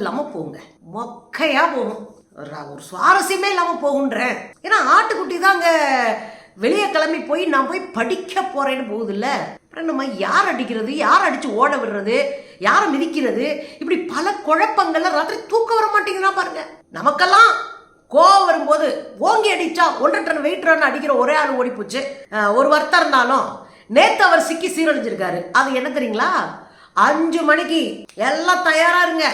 இல்லாமல் போங்க. மொக்கையாக போகும். ஒரு சுவாரஸ்யமே இல்லாமல் போகுன்றேன். ஏன்னா ஆட்டுக்குட்டி தான் அங்கே வெளியே கிளம்பி போய் நான் போய் படிக்க போகிறேன்னு போகுதுல்ல. அப்புறம் நம்ம யார் அடிக்கிறது? யார் அடித்து ஓட விடுறது? யாரை மிதிக்கிறது? இப்படி பல குழப்பங்கள்ல ராத்திரி தூக்கம் வர மாட்டேங்கிறா பாருங்க. நமக்கெல்லாம் கோவம் வரும்போது ஓங்கி அடிச்சா ஒன்றரை டன் வெயிட் ரன் அடிக்கிற ஒரே ஆள் ஓடி போச்சு ஒரு வருத்தம் இருந்தாலும் நேத்து அவர் சிக்கி சீரழிஞ்சிருக்காரு. அது என்ன தெரியுங்களா? அஞ்சு மணிக்கு எல்லாம் தயாரா இருங்க.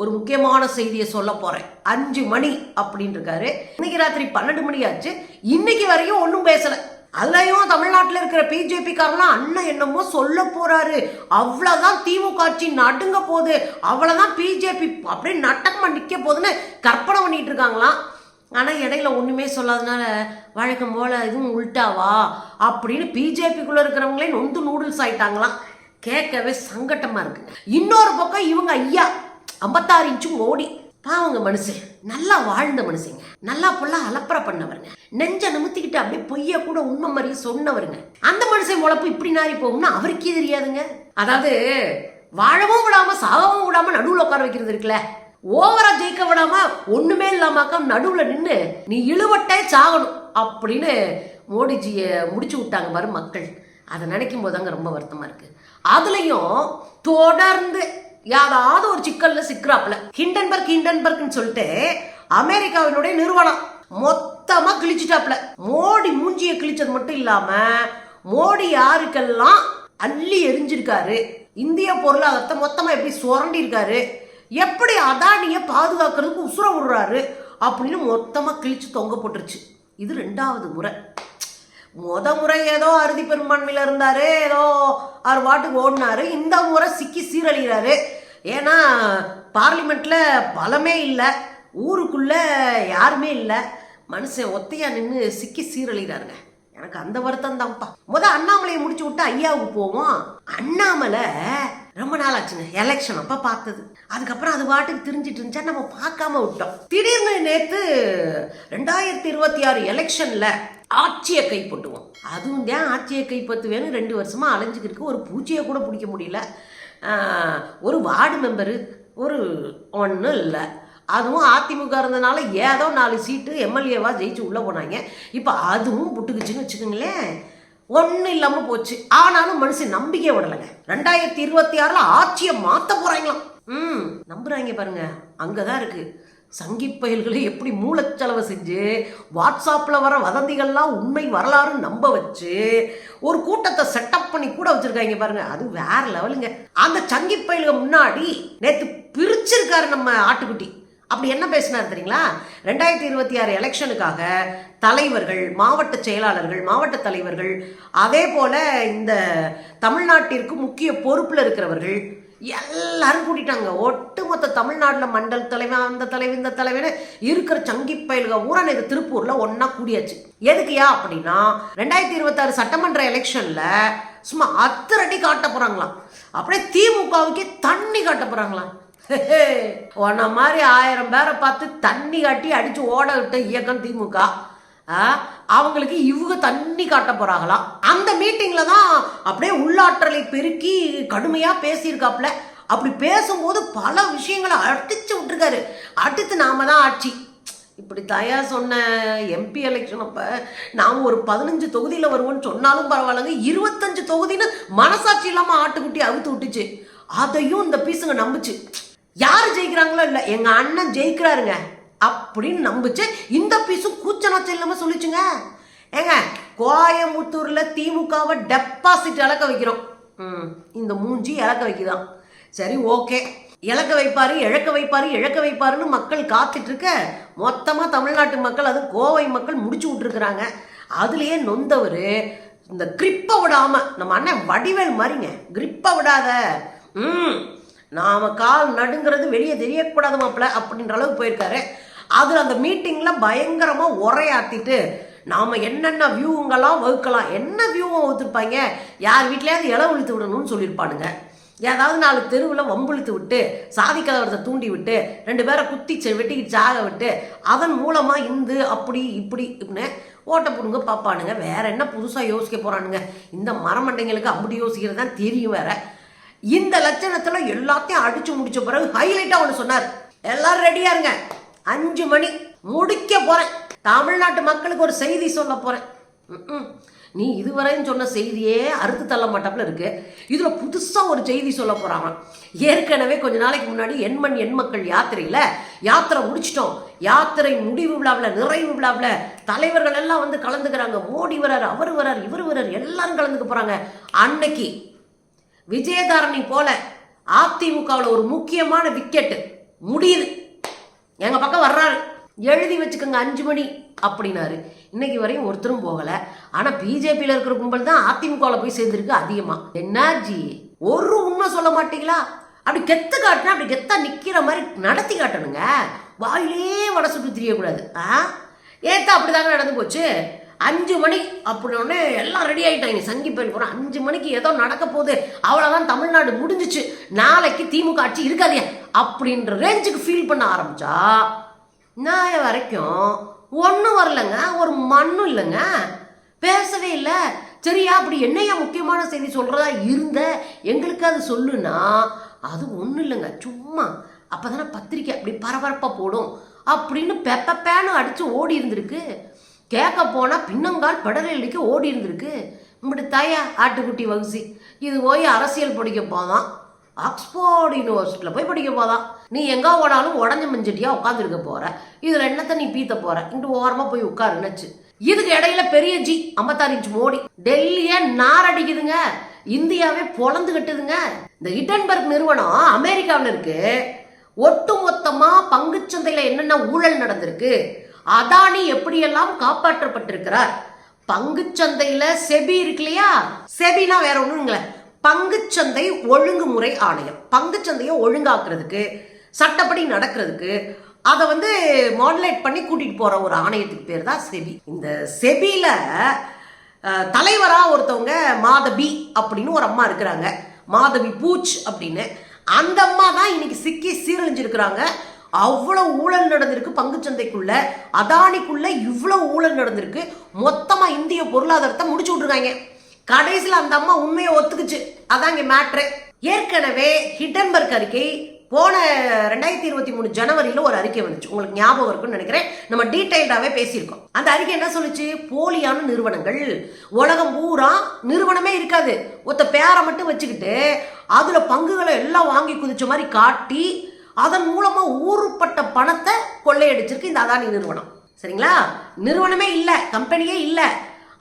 ஒரு முக்கியமான செய்தியை சொல்ல போறேன். அஞ்சு மணி அப்படின்னு இருக்காரு இன்னைக்கு ராத்திரி பன்னெண்டு மணி ஆச்சு. இன்னைக்கு வரையும் ஒன்றும் பேசல. அதுலயும் தமிழ்நாட்டில் இருக்கிற பிஜேபி காரெல்லாம் அண்ணன் என்னமோ சொல்ல போறாரு. அவ்வளவுதான் திமுக ஆட்சி நடுங்க போகுது. அவ்வளவுதான் பிஜேபி அப்படியே நட்டமா நிக்க போகுதுன்னு கற்பனை பண்ணிட்டு இருக்காங்களாம். ஆனால் இடையில ஒன்றுமே சொல்லாதனால வழக்கம் போல் இதுவும் உள்டாவா அப்படின்னு பிஜேபிக்குள்ளே இருக்கிறவங்களே நொந்து நூடுல்ஸ் ஆயிட்டாங்களாம். கேட்கவே சங்கட்டமாக இருக்குங்க இன்னொரு பக்கம் இவங்க ஐயா. ஐம்பத்தாறு இன்ச்சும் ஓடி. பாவங்க மனுஷன். நல்லா வாழ்ந்த மனுஷங்க. நல்லா புள்ள அலப்பற பண்ணவருங்க. நெஞ்ச நிமித்திக்கிட்டு அப்படியே பொய்ய கூட உண்மை மாதிரி சொன்னவருங்க. அந்த மனுஷன் முளப்பு இப்படி நாரி போகும்னு அவருக்கே தெரியாதுங்க. அதாவது வாழவும் விடாம சாகவும் விடாம நடுவுல உட்கார வைக்கிறது இருக்குல்ல. ஓவரா ஜெயிக்க விடாம ஒண்ணுமே இல்லாமக்க நடுவுல நின்று நீ இழுவட்டே சாகணும் அப்படின்னு மோடிஜிய முடிச்சு விட்டாங்க பாரு மக்கள். அதை நினைக்கும் போதாங்க ரொம்ப வருத்தமா இருக்கு. அதுலயும் தொடர்ந்து யாராவது ஒரு சிக்கல்ல சிக்கிறாப்ல ஹிண்டன்பர்க் ஹிண்டன்பர்க்னு சொல்லிட்டு அமெரிக்காவினுடைய நிறுவனம் மொத்தமா கிழிச்சிட்டாப்ல மோடி மூஞ்சிய கிழிச்சது மட்டும் இல்லாம மோடி யாருக்கெல்லாம் அள்ளி எரிஞ்சிருக்காரு இந்திய பொருளாதாரத்தை மொத்தமா எப்படி சுரண்டி இருக்காரு எப்படி அதானிய பாதுகாக்கிறதுக்கு உசுர விடுறாரு அப்படின்னு மொத்தமா கிழிச்சு தொங்க போட்டுருச்சு. இது ரெண்டாவது முறை. முத முறை ஏதோ அறுதி பெரும்பான்மையில் இருந்தார் ஏதோ அவர் பாட்டுக்கு ஓடினாரு இந்த முறை சிக்கி சீரழிகிறாரு. ஏன்னா பார்லிமெண்ட்டில் பலமே இல்லை ஊருக்குள்ளே யாருமே இல்லை மனுஷன் ஒத்தையாக நின்று சிக்கி சீரழிகிறாருங்க. எனக்கு அந்த வருத்தம் தான்ப்பா. முத அண்ணாமலையை முடிச்சு விட்டு ஐயாவுக்கு போவோம். அண்ணாமலை ரொம்ப நாள் ஆச்சுங்க எலெக்ஷன் அப்போ பார்த்தது. அதுக்கப்புறம் அது பாட்டுக்கு தெரிஞ்சிட்டு இருந்துச்சா நம்ம பார்க்காம விட்டோம். திடீர்னு நேற்று ரெண்டாயிரத்தி இருபத்தி ஆறு எலெக்ஷனில் ஆட்சியை கைப்பற்றுவோம். அதுவும் தான் ஆட்சியை கைப்பற்றுவேன்னு ரெண்டு வருஷமாக அலைஞ்சுக்கிருக்கு. ஒரு பூச்சியை கூட பிடிக்க முடியல. ஒரு வார்டு மெம்பரு ஒரு ஒன்றும் இல்லை. அதுவும் அதிமுக இருந்தனால ஏதோ நாலு சீட்டு எம்எல்ஏவா ஜெயிச்சு உள்ளே போனாங்க. இப்போ அதுவும் புட்டுக்குச்சுன்னு வச்சுக்கோங்களேன். ஒன்றும் இல்லாமல் போச்சு. ஆனாலும் மனுஷன் நம்பிக்கை விடலைங்க. ரெண்டாயிரத்தி இருபத்தி ஆறில் ஆட்சியை மாற்ற போகிறாங்களாம் ம் நம்புகிறாங்க பாருங்க. அங்கே தான் இருக்குது சங்கி பயல்களை எப்படி மூலச்செலவு செஞ்சு வாட்ஸ்அப்பில் வர வதந்திகள்லாம் உண்மை வரலாறு நம்ப வச்சு ஒரு கூட்டத்தை செட்டப் பண்ணி கூட வச்சுருக்காங்க பாருங்க. அது வேற லெவலுங்க. அந்த சங்கி பயலுக முன்னாடி நேற்று பிரிச்சிருக்காரு நம்ம ஆட்டுக்குட்டி. அப்படி என்ன பேசினார் தெரியுங்களா? ரெண்டாயிரத்தி இருபத்தி ஆறு எலெக்ஷனுக்காக தலைவர்கள் மாவட்ட செயலாளர்கள் மாவட்ட தலைவர்கள் அதே போல் இந்த தமிழ்நாட்டிற்கு முக்கிய பொறுப்பில் இருக்கிறவர்கள் எல்லாரும் கூட்டிட்டாங்க. ஒட்டுமொத்த தமிழ்நாட்டில் மண்டல் தலைவன் அந்த தலைவன் இந்த தலைவன் இருக்கிற சங்கி பயல்க ஊரா இது திருப்பூரில் ஒன்றா கூடியாச்சு. எதுக்குயா அப்படின்னா ரெண்டாயிரத்தி இருபத்தாறு சட்டமன்ற எலெக்ஷனில் சும்மா அத்தரடி காட்ட போகிறாங்களாம் அப்படியே திமுகவுக்கே தண்ணி காட்ட போகிறாங்களாம் உன்ன மாதிரி ஆயிரம் பேரை பார்த்து தண்ணி காட்டி அடித்து ஓட விட்ட இயக்கம் திமுக. அவங்களுக்கு இவங்க தண்ணி காட்ட போகிறாங்களாம் அந்த மீட்டிங்கில் தான் அப்படியே உள்ளாற்றலை பெருக்கி கடுமையாக பேசியிருக்காப்புல. அப்படி பேசும்போது பல விஷயங்களை அடித்து விட்டுருக்காரு. அடுத்து நாம தான் ஆட்சி. இப்படி தயா சொன்ன எம்பி எலெக்ஷன் அப்போ நாம் ஒரு பதினஞ்சு தொகுதியில் வருவோம்னு சொன்னாலும் பரவாயில்லங்க. இருபத்தஞ்சு தொகுதின்னு மனசாட்சி இல்லாமல் ஆட்டுக்குட்டி அவுத்து விட்டுச்சு. அதையும் இந்த பீஸுங்க நம்புச்சு. யார் ஜெயிக்கிறாங்களோ இல்லை எங்கள் அண்ணன் ஜெயிக்கிறாருங்க. அப்படின்னு நம்பிச்சு இந்த பீஸும் கூச்சநாச்சம் இல்லாமல் சொல்லிச்சுங்க. ஏங்க கோயம்புத்தூரில் திமுகவை டெபாசிட் இழக்க வைக்கிறோம். ம், இந்த மூஞ்சி இழக்க வைக்குதான். சரி ஓகே. இழக்க வைப்பாரு இழக்க வைப்பாரு இழக்க வைப்பாருன்னு மக்கள் காத்துட்டு இருக்க தமிழ்நாட்டு மக்கள் அது கோவை மக்கள் முடிச்சு விட்டுருக்குறாங்க. அதுலேயே நொந்தவர் இந்த கிரிப்பை விடாம நம்ம அண்ணன் வடிவேல் மாதிரிங்க கிரிப்பை விடாத. ம் நாம கால் நடுங்கிறது வெளியே தெரியக்கூடாது மாப்பிள்ள அப்படின்ற அளவுக்கு போயிருக்காரு. அதில் அந்த மீட்டிங்கில் பயங்கரமாக உரையாத்திட்டு நாம் என்னென்ன வியூங்கெல்லாம் வகுக்கலாம் என்ன வியூவை வகுத்துருப்பாங்க யார் வீட்லயாவது இலை ஒழித்து விடணும்னு சொல்லியிருப்பானுங்க. ஏதாவது நாலு தெருவில் வம்புழுத்து விட்டு சாதி கலவரத்தை தூண்டி விட்டு ரெண்டு பேரை குத்தி செ- வெட்டிக்கிட்டு சாக விட்டு அதன் மூலமாக இந்து அப்படி இப்படி இப்படின்னு ஓட்ட போடுங்க பார்ப்பானுங்க வேற என்ன புதுசாக யோசிக்க போகிறானுங்க இந்த மரமண்டைங்களுக்கு அப்படி யோசிக்கிறது தான் தெரியும் வேற. இந்த லட்சணத்தில் எல்லாத்தையும் அடித்து முடிச்ச பிறகு ஹைலைட்டாக ஒன்று சொன்னார். எல்லாரும் ரெடியாக இருங்க. அஞ்சு மணி. முடிக்க போறேன். தமிழ்நாட்டு மக்களுக்கு ஒரு செய்தி சொல்ல போறேன். நீ இதுவரையும் சொன்ன செய்தியே அறுத்து தள்ள மாட்டாப்புல இருக்கு. இதில் புதுசாக ஒரு செய்தி சொல்ல போகிறாங்க ஏற்கனவே கொஞ்ச நாளைக்கு முன்னாடி எண்மண் எண்மக்கள் யாத்திரையில் யாத்திரை முடிச்சிட்டோம். யாத்திரை முடிவு விழாவில் நிறைவு விழாவில் தலைவர்கள் எல்லாம் வந்து கலந்துக்கிறாங்க. மோடி வரார் அவர் வரார் இவர் வரார் எல்லாரும் கலந்துக்க போகிறாங்க அன்னைக்கு விஜயதாரணி போல அதிமுகவில் ஒரு முக்கியமான விக்கெட்டு. முடியுது. எங்கள் பக்கம் வர்றாரு. எழுதி வச்சுக்கோங்க அஞ்சு மணி அப்படின்னாரு. இன்னைக்கு வரையும் ஒருத்தரும் போகலை. ஆனால் பிஜேபியில் இருக்கிற கும்பல் தான் அதிமுகவில் போய் சேர்ந்துருக்கு அதிகமாக என்னாஜி ஒரு உண்மை சொல்ல மாட்டீங்களா? அப்படி கெத்து காட்டினா அப்படி கெத்தா நிற்கிற மாதிரி நடத்தி காட்டணுங்க. வாயிலே வடை சுட்டு தெரியக்கூடாது. ஆ? ஏத்தா அப்படிதாங்க நடந்து போச்சு. அஞ்சு மணி அப்படின்னே எல்லாம் ரெடி ஆகிட்டாங்க சங்கி பயில் போகிறோம் அஞ்சு மணிக்கு ஏதோ நடக்க போகுது. அவ்வளோதான் தமிழ்நாடு முடிஞ்சிச்சு. நாளைக்கு திமுக ஆட்சி இருக்காதியா அப்படின்ற ரேஞ்சுக்கு ஃபீல் பண்ண ஆரம்பித்தா நான் வரைக்கும் ஒன்றும் வரலங்க ஒரு மண்ணும் இல்லைங்க. பேசவே இல்லை. சரியா அப்படி என்னையா முக்கியமான செய்தி சொல்கிறதா இருந்த? எங்களுக்கு அது சொல்லுன்னா அது ஒன்றும் இல்லைங்க சும்மா அப்போ தானே பத்திரிக்கை அப்படி பரபரப்பாக போடும் அப்படின்னு பெப்ப அடித்து ஓடி இருந்திருக்கு. கேட்க போனால் பின்னங்கால் படரளிக்க ஓடி இருந்திருக்கு. இப்படி தாயா ஆட்டுக்குட்டி வகுசி இது போய் அரசியல் படிக்க போதான். ஆக்ஸ்போர்ட் யூனிவர்சிட்டியில் போய் படிக்க போதான் நீ எங்கே போனாலும் உடஞ்ச மிஞ்சிட்டியா உட்காந்துருக்க போகிற இதில் என்னத்தை நீ பீத்த போகிற இங்கிட்டு ஓரமாக போய் உட்காருன்னுச்சு இதுக்கு இடையில பெரிய ஜி ஐம்பத்தாறு இன்ச் மோடி. டெல்லியே நாரடிக்குதுங்க இந்தியாவே பொழந்து கட்டுதுங்க. இந்த ஹிட்டன்பர்க் நிறுவனம் அமெரிக்காவில் இருக்கு. ஒட்டுமொத்தமா பங்குச்சந்தையில் என்னென்ன ஊழல் நடந்திருக்கு அதானி எப்படியெல்லாம் காப்பாற்றப்பட்டிருக்கிறார்? பங்குச்சந்தையில் செபி இருக்கு இல்லையா? செபினா வேற ஒண்ணுங்களே. பங்குச்சந்தை ஒழுங்குமுறை ஆணையம். பங்குச்சந்தையை ஒழுங்காக்குறதுக்கு சட்டப்படி நடக்கிறதுக்கு அதை வந்து மாடுலேட் பண்ணி கூட்டிகிட்டு போகிற ஒரு ஆணையத்துக்கு பேர் தான் செபி. இந்த செபியில் தலைவராக ஒருத்தவங்க மாதவி அப்படின்னு ஒரு அம்மா இருக்கிறாங்க. மாதவி பூச் அப்படின்னு. அந்த அம்மா தான் இன்னைக்கு சிக்கி சீரழிஞ்சிருக்கிறாங்க. அவ்வளோ ஊழல் நடந்திருக்கு பங்குச்சந்தைக்குள்ள. அதானிக்குள்ள இவ்வளோ ஊழல் நடந்திருக்கு. மொத்தமாக இந்திய பொருளாதாரத்தை முடிச்சு விட்டுருக்காங்க. கடைசியில் அந்த அம்மா உண்மையை ஒத்துக்குச்சு. அதான் மேட்ரு ஏற்கனவே ஹிட்டன்பர்க் அறிக்கை போன ரெண்டாயிரத்தி இருபத்தி மூணு ஜனவரியில ஒரு அறிக்கை வந்துச்சு. உங்களுக்கு ஞாபகம் இருக்குன்னு நினைக்கிறேன். நம்ம டீடைல்டாவே பேசியிருக்கோம். அந்த அறிக்கை என்ன சொல்லுச்சு? போலியான நிறுவனங்கள். உலகம் பூரா நிறுவனமே இருக்காது. ஒத்த பேரை மட்டும் வச்சுக்கிட்டு அதுல பங்குகளை எல்லாம் வாங்கி குதிச்ச மாதிரி காட்டி அதன் மூலமா ஊறுப்பட்ட பணத்தை கொள்ளையடிச்சிருக்கு இந்த அதானி நிறுவனம். சரிங்களா? நிறுவனமே இல்லை கம்பெனியே இல்லை.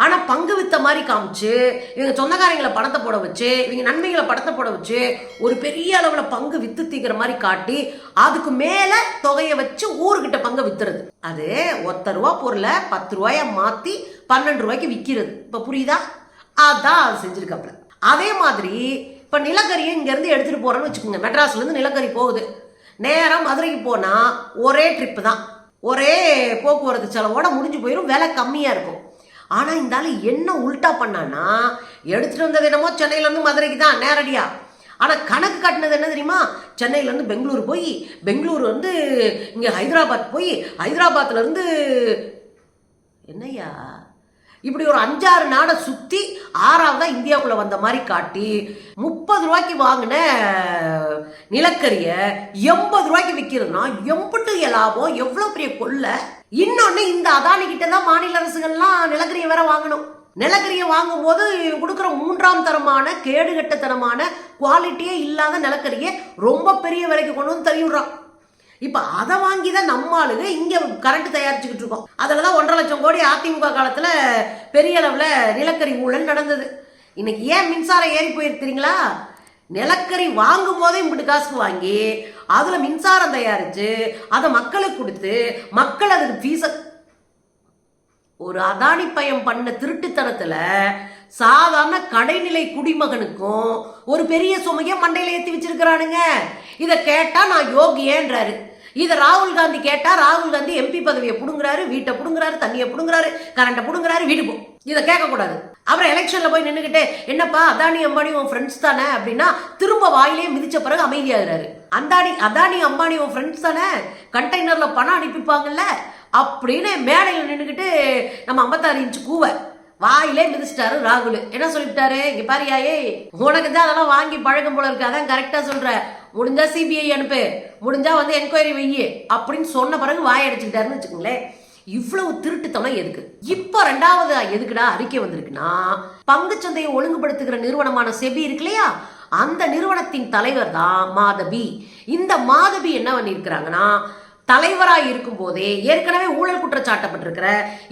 ஆனால் பங்கு வித்த மாதிரி காமிச்சு இவங்க சொந்தக்காரங்களை பணத்தை போட வச்சு இவங்க நன்மைகளை பணத்தை போட வச்சு ஒரு பெரிய அளவில் பங்கு வித்து தீக்கிற மாதிரி காட்டி அதுக்கு மேலே தொகையை வச்சு ஊருக்கிட்ட பங்கை வித்துறது. அது ஒத்த ரூபா பொருளை பத்து ரூபாயை மாற்றி பன்னெண்டு ரூபாய்க்கு விற்கிறது இப்போ புரியுதா? அதான் அது செஞ்சிருக்காப்ல அதே மாதிரி இப்போ நிலக்கரியை இங்கேருந்து எடுத்துகிட்டு போகிறோன்னு வச்சுக்கோங்க. மெட்ராஸ்லேருந்து நிலக்கரி போகுது. நேரம் மதுரைக்கு போனால் ஒரே ட்ரிப்பு தான். ஒரே போக்குவரத்து செலவோட முடிஞ்சு போயிடும் விலை கம்மியாக இருக்கும். ஆனால் இந்த என்ன உல்டா பண்ணானா எடுத்துட்டு வந்தது என்னமோ சென்னையிலேருந்து மதுரைக்கு தான் நேரடியாக ஆனால் கணக்கு கட்டினது என்ன தெரியுமா? சென்னையிலேருந்து பெங்களூர் போய் பெங்களூர் வந்து இங்கே ஹைதராபாத் போய் ஹைதராபாத்லேருந்து என்னையா என்னய்யா? இப்படி ஒரு அஞ்சாறு நாடை சுற்றி ஆறாவதாக இந்தியாவுக்குள்ளே வந்த மாதிரி காட்டி முப்பது ரூபாய்க்கு வாங்கின நிலக்கரியை எண்பது ரூபாய்க்கு விற்கிறதுனா எம்புட்டு லாபம் எவ்வளோ பெரிய கொள்ளை? இன்னொன்று இந்த அதானி கிட்ட தான் மாநில அரசுகள்லாம் நிலக்கரியை வேற வாங்கணும். நிலக்கரியை வாங்கும்போது கொடுக்குற மூன்றாம் தரமான கேடுகட்டத்தனமான குவாலிட்டியே இல்லாத நிலக்கரியை ரொம்ப பெரிய விலைக்கு கொண்டு வந்து தள்ளிவிடுறான். இப்போ அதை வாங்கி தான் நம்ம ஆளுங்க இங்கே கரண்ட் தயாரிச்சுக்கிட்டு இருக்கோம். அதில் தான் ஒன்றரை லட்சம் கோடி அதிமுக காலத்தில் பெரிய அளவில் நிலக்கரி ஊழல் நடந்தது. இன்னைக்கு ஏன் மின்சாரம் ஏறி போயிருக்கிறீங்களா நிலக்கரி வாங்கும் போதே இப்படி காசுக்கு வாங்கி அதில் மின்சாரம் தயாரித்து அதை மக்களுக்கு கொடுத்து மக்கள் அதுக்கு ஃபீஸை ஒரு அதானி பயம் பண்ண திருட்டுத்தனத்துல சாதாரண கடைநிலை குடிமகனுக்கும் ஒரு பெரிய சுமையை மண்டையில ஏத்தி வச்சிருக்கிறானுங்க. இதை கேட்டா நான் யோகியேன்றாரு. இதை ராகுல் காந்தி கேட்டா ராகுல் காந்தி எம்பி பதவியை புடுங்குறாரு வீட்டை புடுங்குறாரு தண்ணியை புடுங்குறாரு கரண்ட்டை புடுங்குறாரு வீடு போ. இதை கேட்கக்கூடாது. அப்புறம் எலெக்ஷன்ல போய் நின்றுக்கிட்டு என்னப்பா அதானி அம்பானி உன் ஃப்ரெண்ட்ஸ் தானே அப்படின்னா திரும்ப வாயிலே மிதிச்ச பிறகு அமைதியாகிறாரு. அந்தானி அதானி அம்பானி உன் ஃப்ரெண்ட்ஸ் தானே? கண்டெய்னரில் பணம் அனுப்பிப்பாங்கல்ல? அப்படின்னு மேடையில் நின்றுக்கிட்டு நம்ம ஐம்பத்தாறு இன்ச்சு கூவை. வாயிலே மிதிச்சிட்டாரு ராகுல். என்ன சொல்லிவிட்டாரு? இங்க பாரியா ஏய் உனக்கு தான் அதெல்லாம் வாங்கி பழக்கம் போல இருக்கு. அதான் கரெக்டா சொல்ற. முடிஞ்சா சிபிஐ அனுப்பு. முடிஞ்சா வந்து என்கொயரி வெய்யு அப்படின்னு சொன்ன பிறகு வாய் அடிச்சுக்கிட்டாருன்னு வச்சுக்கோங்களேன். இவ்வளவு திருட்டுத்தனம் எதுக்கு? இப்போ ரெண்டாவது எதுக்குடா அறிக்கை வந்திருக்குன்னா பங்குச்சந்தையை ஒழுங்குபடுத்துகிற நிறுவனமான செபி இருக்கு இல்லையா? அந்த நிறுவனத்தின் தலைவர் தான் மாதவி இந்த மாதவி என்ன பண்ணியிருக்கிறாங்கன்னா தலைவராக இருக்கும் போதே ஏற்கனவே ஊழல் குற்றச்சாட்டப்பட்டிருக்கிற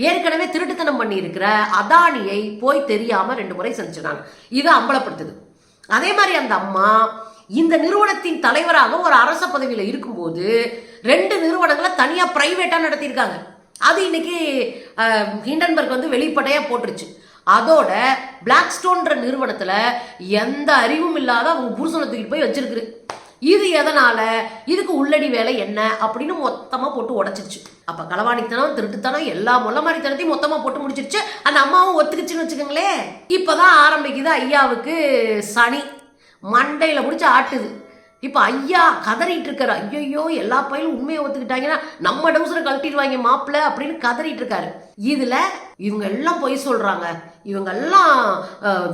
ஏற்கனவே திருட்டுத்தனம் பண்ணியிருக்கிற அதானியை போய் தெரியாம ரெண்டு முறை சந்திச்சிருக்காங்க. இது அம்பலப்படுத்துது. அதே மாதிரி அந்த அம்மா இந்த நிறுவனத்தின் தலைவராக ஒரு அரச பதவியில் இருக்கும்போது ரெண்டு நிறுவனங்களை தனியாக பிரைவேட்டாக நடத்தியிருக்காங்க. அது இன்னைக்கு ஹிண்டன்பர்க் வந்து வெளிப்படையாக போட்டுருச்சு. அதோட பிளாக் ஸ்டோன்ற நிறுவனத்தில் எந்த அறிவும் இல்லாத அவங்க புருஷனை தூக்கிட்டு போய் வச்சிருக்கு இது எதனால? இதுக்கு உள்ளடி வேலை என்ன? அப்படின்னு மொத்தமாக போட்டு உடச்சிருச்சு. அப்போ களவாணித்தனம் திருட்டுத்தனம் எல்லா முள்ளமாரித்தனத்தையும் மொத்தமாக போட்டு முடிச்சிருச்சு. அந்த அம்மாவும் ஒத்துக்குச்சுன்னு வச்சுக்கோங்களேன். இப்போதான் ஆரம்பிக்குது ஐயாவுக்கு சனி. மண்டையில் பிடிச்சி ஆட்டுது. இப்போ ஐயா கதறிட்டு இருக்காரு. ஐயோ எல்லா பயிலும் உண்மையை ஒத்துக்கிட்டாங்கன்னா நம்ம டவுசரை கழட்டிடுவாங்க மாப்பிள்ள அப்படின்னு கதறிட்டு இருக்காரு. இதுல இவங்க எல்லாம் பொய் சொல்றாங்க. இவங்க எல்லாம்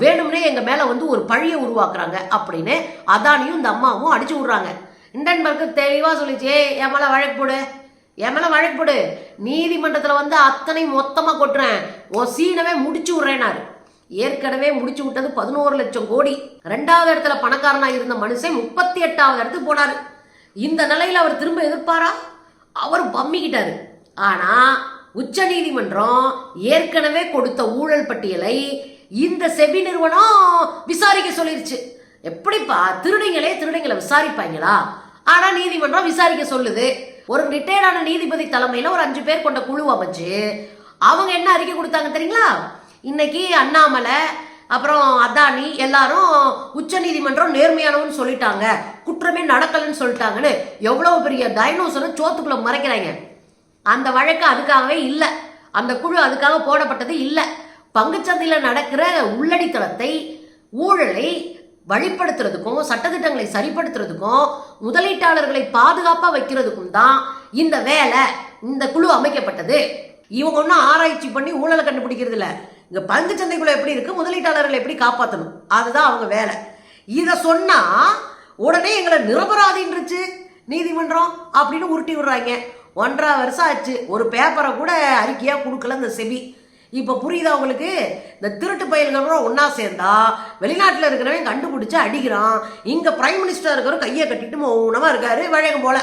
வேணும்னே எங்க மேல வந்து ஒரு பழிய உருவாக்குறாங்க அப்படின்னு அதானியும் இந்த அம்மாவும் அடிச்சு விடுறாங்க. இண்டன்பர்க்கு தெளிவா சொல்லிச்சு என் மேல வழக்கு போடு. என் மேல வழக்கு போடு. நீதிமன்றத்துல வந்து அத்தனை மொத்தமா கொட்டுறேன். ஓ சீனவே முடிச்சு விடுறேனாரு ஏற்கனவே முடிச்சு விட்டது பதினோரு லட்சம் கோடி. ரெண்டாவது இடத்துல பணக்காரனாக இருந்த மனுஷன் முப்பத்தி எட்டாவது இடத்துக்கு போனார். இந்த நிலையில் அவர் திரும்ப எதிர்ப்பாரா? அவர் பம்மிக்கிட்டாரு ஆனால் உச்ச நீதிமன்றம் ஏற்கனவே கொடுத்த ஊழல் பட்டியலை இந்த செபி நிறுவனம் விசாரிக்க சொல்லிருச்சு. எப்படிப்பா திருடிங்களே திருடிங்களை விசாரிப்பாங்களா? ஆனால் நீதிமன்றம் விசாரிக்க சொல்லுது. ஒரு ரிட்டையர்டான நீதிபதி தலைமையில் ஒரு அஞ்சு பேர் கொண்ட குழு அமைச்சு அவங்க என்ன அறிக்கை கொடுத்தாங்க தெரியுங்களா? இன்னைக்கு அண்ணாமலை அப்புறம் அதானி எல்லாரும் உச்ச நீதிமன்றம் நேர்மையானவன்னு சொல்லிட்டாங்க. குற்றமே நடக்கலைன்னு சொல்லிட்டாங்கன்னு எவ்வளவு பெரிய டைனோசரை சோத்துக்குள்ள மறைக்கிறாங்க. அந்த வழக்கு அதுக்காகவே இல்லை. அந்த குழு அதுக்காக போடப்பட்டது இல்லை. பங்குச்சந்தையில் நடக்கிற உள்ளடித்தளத்தை ஊழலை வழிப்படுத்துறதுக்கும் சட்டத்திட்டங்களை சரிப்படுத்துறதுக்கும் முதலீட்டாளர்களை பாதுகாப்பாக வைக்கிறதுக்கும் தான் இந்த வேலை இந்த குழு அமைக்கப்பட்டது. இவங்க ஒன்றும் ஆராய்ச்சி பண்ணி ஊழலை கண்டுபிடிக்கிறது இல்லை இங்கே பங்கு சந்தைக்குள்ளே எப்படி இருக்குது முதலீட்டாளர்களை எப்படி காப்பாற்றணும் அதுதான் அவங்க வேலை. இதை சொன்னால் உடனே எங்களை நிரபராதின்றுச்சு நீதிமன்றம் அப்படின்னு உருட்டி விடுறாங்க. ஒன்றரை வருஷம் ஆச்சு. ஒரு பேப்பரை கூட அறிக்கையாக கொடுக்கல இந்த செபி. இப்போ புரியுதா உங்களுக்கு? இந்த திருட்டு பயல்களும் ஒன்றா சேர்ந்தா வெளிநாட்டில் இருக்கிறவன் கண்டுபிடிச்சி அடிக்கிறான். இங்கே பிரைம் மினிஸ்டர் இருக்கிறவர் கையை கட்டிட்டு மௌனமாக இருக்காரு வழக்கம் போல.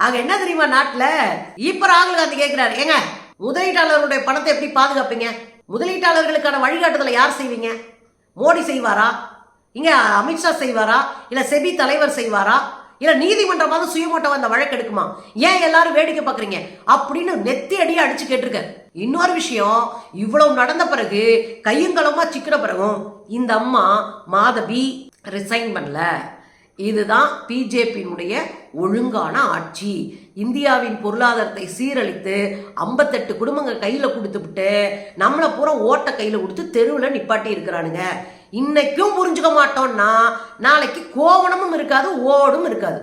அங்கே என்ன தெரியுமா நாட்டில்? இப்போ ராகுல் காந்தி கேட்குறாரு ஏங்க முதலீட்டாளர்களுடைய பணத்தை எப்படி பாதுகாப்பீங்க? முதலீட்டாளர்களுக்கான வழிகாட்டுதலை யார் செய்வீங்க? மோடி செய்வாரா? இங்கே அமித்ஷா செய்வாரா? இல்லை செபி தலைவர் செய்வாரா? இல்லை நீதிமன்றமாவது சுயமோட்டம் அந்த வழக்கு எடுக்குமா? ஏன் எல்லாரும் வேடிக்கை பார்க்குறீங்க அப்படின்னு நெத்தி அடியே அடிச்சு கேட்டிருக்க. இன்னொரு விஷயம் இவ்வளவு நடந்த பிறகு கையங்களமா சிக்கிற பிறகும் இந்த அம்மா மாதவி ரிசைன் பண்ணல. இதுதான் பிஜேபியினுடைய ஒழுங்கான ஆட்சி. இந்தியாவின் பொருளாதாரத்தை சீரழித்து ஐம்பத்தெட்டு குடும்பங்கள் கையில் கொடுத்துவிட்டு நம்மளை பூரா ஓட்ட கையில் கொடுத்து தெருவில் நிப்பாட்டி இருக்கிறானுங்க. இன்னைக்கும் புரிஞ்சுக்க மாட்டோம்னா நாளைக்கு கோவணமும் இருக்காது ஓடும் இருக்காது.